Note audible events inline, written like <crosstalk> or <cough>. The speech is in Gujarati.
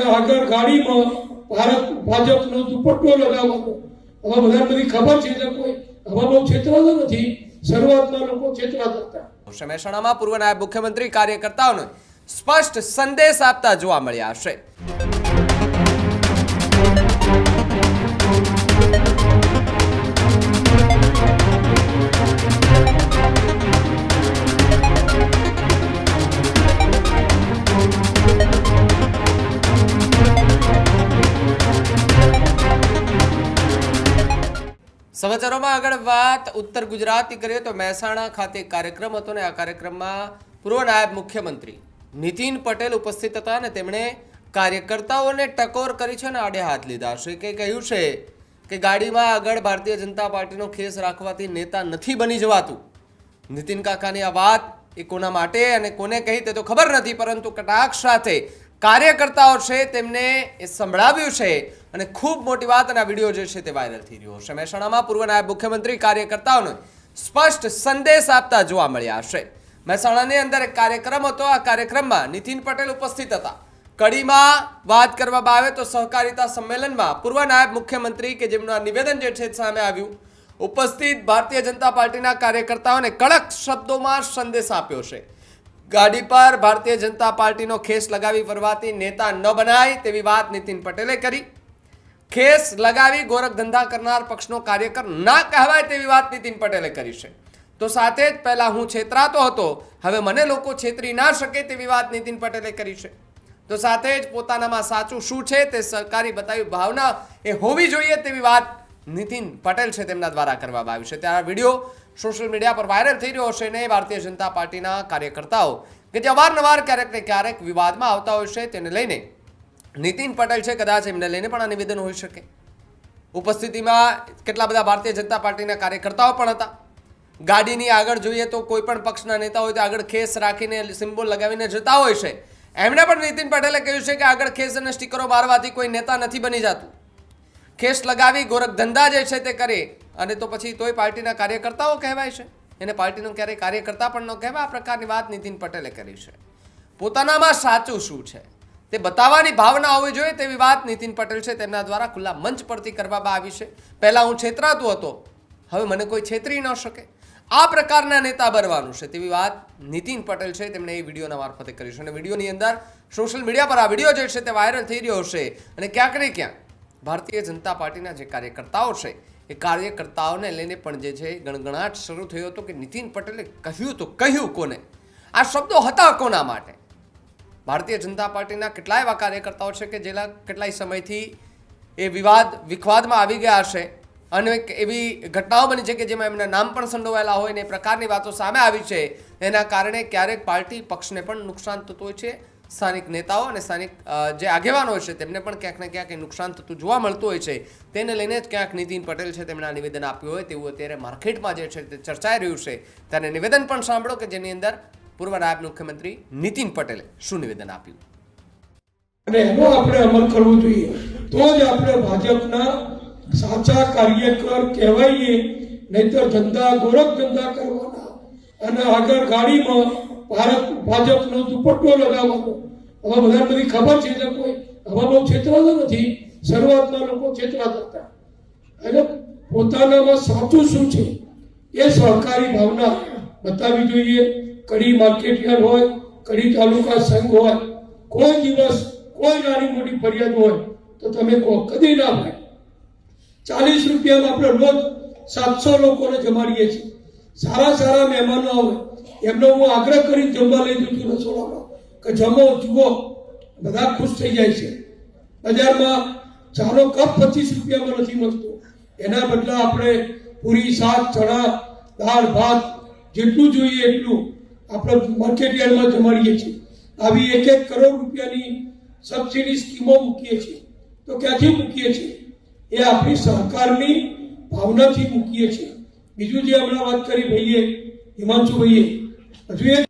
અને આગળ ગાડીમાં ભારત, ભાજપનો દુપટ્ટો લગાવવાનો હવે બધા બધી ખબર છે એટલે કોઈ હવે બહુ છેતરાતો નથી. શરૂઆતમાં લોકો છેતરાતા હતા. મહેસાણામાં પૂર્વ નાયબ મુખ્યમંત્રી કાર્યકર્તાઓને સ્પષ્ટ સંદેશ આપતા જોવા મળ્યા છે સમાચારોમાં આગળ વાત. ઉત્તર ગુજરાતની કરીએ તો મહેસાણા ખાતે કાર્યક્રમ હતો ને આ કાર્યક્રમમાં પૂર્વ નાયબ મુખ્યમંત્રી નીતિન પટેલ ઉપસ્થિત હતા અને તેમણે કાર્યકર્તાઓને ટકોર કરી છે અને આડે હાથ લીધા છે કે કહ્યું છે કે ગાડીમાં આગળ ભારતીય જનતા પાર્ટીનો ખેસ રાખવાથી નેતા નથી બની જવાતું. નીતિન કાકાની આ વાત એ કોના માટે અને કોને કહી તે તો ખબર નથી, પરંતુ કટાક્ષ સાથે કાર્યકર્તાઓ છે તેમને એ સંભળાવ્યું છે અને ખૂબ મોટી વાત અને આ વીડિયો જે છે તે વાયરલ થઈ રહ્યો છે. મહેસાણામાં પૂર્વ નાયબ મુખ્યમંત્રી કાર્યકર્તાઓને સ્પષ્ટ સંદેશ આપતા જોવા મળ્યા છે. મહેસાણાની અંદર એક કાર્યક્રમ હતો. આ કાર્યક્રમમાં નીતિન પટેલ ઉપસ્થિત હતા. કડીમાં વાત કરવામાં આવે તો સહકારિતા સંમેલનમાં પૂર્વ નાયબ મુખ્યમંત્રી કે જેમનું આ નિવેદન જે છે સામે આવ્યું. ઉપસ્થિત ભારતીય જનતા પાર્ટીના કાર્યકર્તાઓને કડક શબ્દોમાં સંદેશ આપ્યો છે. ગાડી પર ભારતીય જનતા પાર્ટીનો ખેસ લગાવી ફરવાથી નેતા ન બનાય તેવી વાત નીતિન પટેલે કરી. ખેસ લગાવી ગોરખ ધંધા કરનાર પક્ષનો કાર્યકર ના કહેવાય તેવી વાત નીતિન પટેલે કરી છે. તો સાથે જ પહેલાં હું છેતરાતો હતો, હવે મને લોકો છેતરી ના શકે તેવી વાત નીતિન પટેલે કરી છે. તો સાથે જ પોતાનામાં સાચું શું છે તે સરકારી બતાવી ભાવના એ હોવી જોઈએ તેવી વાત નીતિન પટેલ છે તેમના દ્વારા કરવામાં આવી છે. ત્યારે આ વીડિયો સોશિયલ મીડિયા પર વાયરલ થઈ રહ્યો છે ને ભારતીય જનતા પાર્ટીના કાર્યકર્તાઓ કે જે અવારનવાર ક્યારેક ને ક્યારેક વિવાદમાં આવતા હોય છે તેને લઈને. નીતિન પટેલ છે, કદાચ એમને લઈને પણ આ નિવેદન હોઈ શકે. ઉપસ્થિતિમાં કેટલા બધા ભારતીય જનતા પાર્ટીના કાર્યકર્તાઓ પણ હતા. ગાડીની આગળ જોઈએ તો કોઈ પણ પક્ષના નેતા હોય તો આગળ ખેસ રાખીને સિમ્બોલ લગાવીને જતા હોય છે. એમણે પણ નીતિન પટેલે કહ્યું છે કે આગળ ખેસ અને સ્ટીકરો મારવાથી કોઈ નેતા નથી બની જતું. ખેસ લગાવી ગોરખ ધંધા જે છે તે કરે. અને તો પછી તોય પાર્ટીના કાર્યકર્તાઓ કહેવાય છે. એને પાર્ટીનો ક્યારેય કાર્યકર્તા પણ ન કહેવાય, આ પ્રકારની વાત નીતિન પટેલે કરી છે. પોતાનામાં સાચું શું છે? તે બતાવવાની ભાવના હોવી જોઈએ તેવી વાત નીતિન પટેલ છે. તેમના દ્વારા ખુલ્લા મંચ પરથી કરવામાં આવી છે. પહેલાં હું છેતરાતો હતો. હવે મને કોઈ છેતરી ન શકે. આ પ્રકારના નેતા બનવાનું છે તેવી વાત નીતિન પટેલ છે. તેમણે એ વિડીયોના મારફતે કરી છે. અને વિડીયોની અંદર સોશિયલ મીડિયા પર આ વીડિયો જે છે તે વાયરલ થઈ રહ્યો છે. અને ક્યાંક ને ક્યાંક ભારતીય જનતા પાર્ટીના જે કાર્યકર્તાઓ છે એ કાર્યકર્તાઓને લઈને પણ જે છે ગણગણાટ શરૂ થયો હતો કે નીતિન પટેલે કહ્યું તો કહ્યું કોને? આ શબ્દો હતા કોના માટે? ભારતીય જનતા પાર્ટીના કેટલાય એવા કાર્યકર્તાઓ છે કે જેના કેટલાય સમયથી એ વિવાદ વિખવાદમાં આવી ગયા હશે. અને એવી ઘટનાઓ બની છે કે જેમાં એમના નામ પણ સંડોવાયેલા હોય ને એ પ્રકારની વાતો સામે આવી છે. એના કારણે ક્યારેક પાર્ટી પક્ષને પણ નુકસાન થતું હોય છે. સ્થાનિક નેતાઓ અને સ્થાનિક જે આગેવાનો છે, તેમને પણ ક્યાંક ને ક્યાંક નુકસાન થતું જોવા મળતું હોય છે. તેને લઈને જ ક્યાંક નીતિન પટેલ છે, તેમણે આ નિવેદન આપ્યું હોય તેવું અત્યારે માર્કેટમાં જે છે તે ચર્ચાઈ રહ્યું છે. ત્યારે નિવેદન પણ સાંભળો કે જેની અંદર પૂર્વ નાયબ મુખ્યમંત્રી નીતિન પટેલે શું નિવેદન આપ્યું? અને એનો આપણે અમલ કરવો જોઈએ. તો જ આપણે ભાજપના સાચા કાર્યકર કહેવાઈએ, નહીતર ધંધા ગોરખ ધંધા કરવાના. અને આગળ ગાડીમાં ભારત ભાજપનો દુપટ્ટો લગાવવાનો. હવે બધા બધી ખબર છે એટલે કોઈ હવે બહુ છેતરાતો નથી. શરૂઆતના લોકો છેતરાતા. હતા એટલે પોતાનામાં સાચું શું છે? એ સહકારી ભાવના બતાવી જોઈએ. કડી માર્કેટયાર્ડ હોય, કડી તાલુકા સંઘ હોય, કોઈ દિવસ કોઈ નાની મોટી ફરિયાદ હોય તો તમે કહો, કદી ના ભાઈ ચાલીસ રૂપિયામાં આપણે રોજ સાતસો લોકોને જમાડીએ છીએ. સારા સારા મહેમાનો આવે. એમનો હું આગ્રહ કરીને જમવા લઈ જઉં છું રસોડામાં. કે જમો, જુઓ. બધા ખુશ થઈ જાય છે. બજારમાં ચાનો કપ પચીસ રૂપિયામાં નથી મળતો. એના બદલે આપણે પૂરી શાક, ચણા, દાળ, ભાત, જેટલું જોઈએ એટલું આપણે માર્કેટ જમાડીએ છીએ. આવી એક એક કરોડ રૂપિયાની સબસિડી સ્કીમો મૂકીએ છીએ. તો ક્યાંથી મૂકીએ છીએ? એ આપણી સહકારની ભાવનાથી મૂકીએ છીએ. બીજું જે હમણાં વાત કરી ભાઈએ, હિમાંશુભાઈએ <laughs> હજુ એક